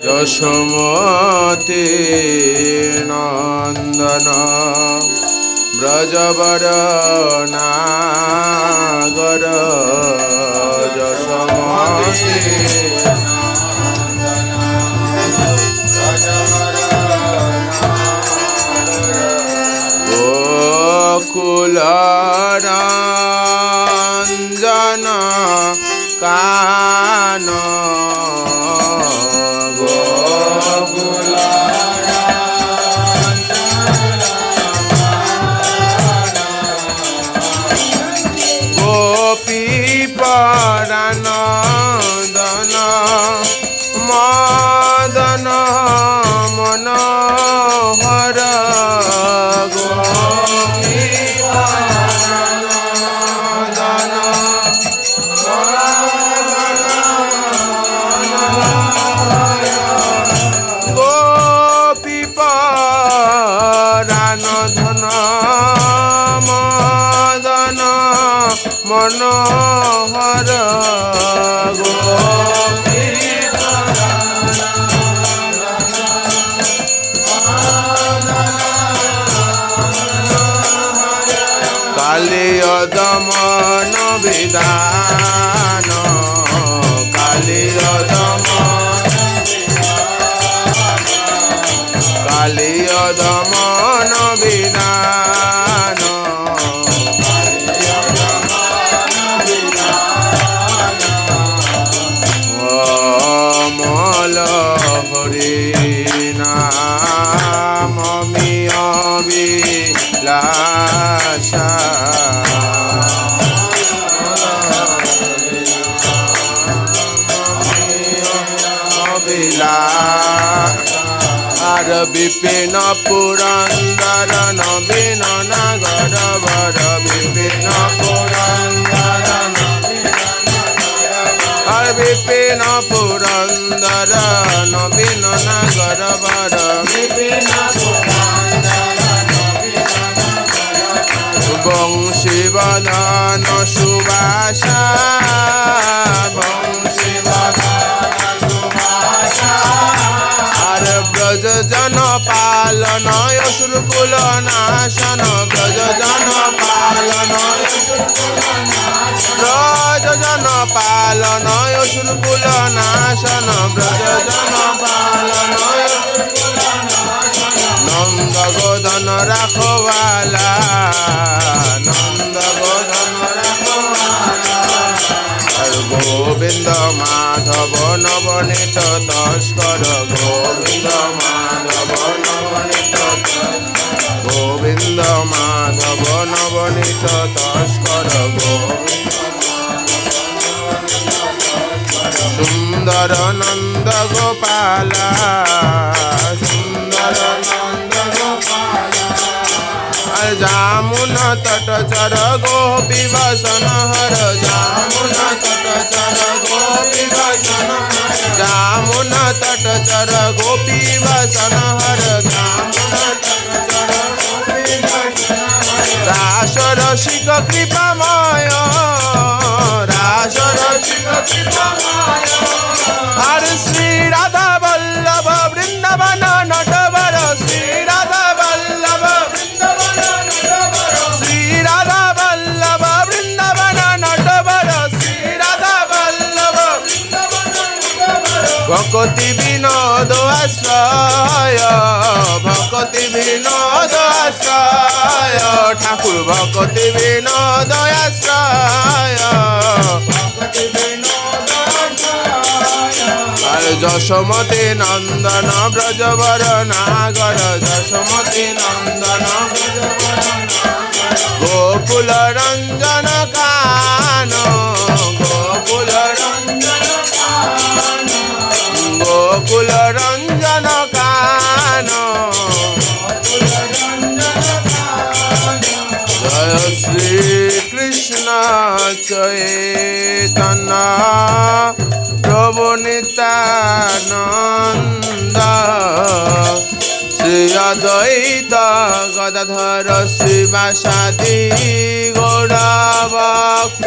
যশমতে নন্দন ব্রজবর নাগর যশমতে মনো আর বিপিন পুরন্দর, নবীন নগর বর বিপিন পুরন্দর আর বিপিন পুরন্দর, নবীন নগর বর বিপিন বংশীবদন আর ব্রজ জন পালন অসুর কুল নাশন, ব্রজ জন পালন ব্রজ জন পালন অসুর কুল নাশন, ব্রজ জন পালন নন্দ গোধন রাখবালা নন্দ গোধন রাখবালা গোবিন্দ মাধব নবনীত তস্কর গোবিন্দ মাধব, নবনীত গোবিন্দ মাধব, নবনীত তস্কর সুন্দর নন্দ গোপাল। সুন্দর নন্দ গোপাল। জামুন তট চর গোপী বসন হর জামুন তট চর জামুন তট চর গোপী বসন হর জামুন তট চর গোপী ভকতি বিনোদ আশ্রয়। ভকতি বিনোদ আর যশমতি নন্দন ব্রজবর নাগর যশমতি নন্দন গোকুল রঞ্জন কান গোকুল রঞ্জন গোকুল রঞ্জন কান চৈতন্য প্রভু নিতানন্দ শ্রী অদ্বৈত গদাধর শ্রীবাসাদি গৌড়া ভক্ত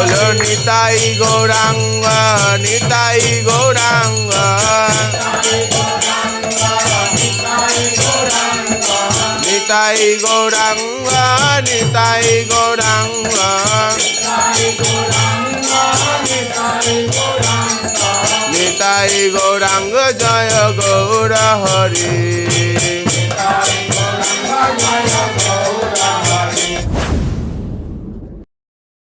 বলো নিতাই গৌরাঙ্গ নিতাই গৌরাঙ্গ। নিতাই গৌরাঙ্গ নিতাই গৌরাঙ্গ। নিতাই গৌরাঙ্গ জয় গৌর হরি।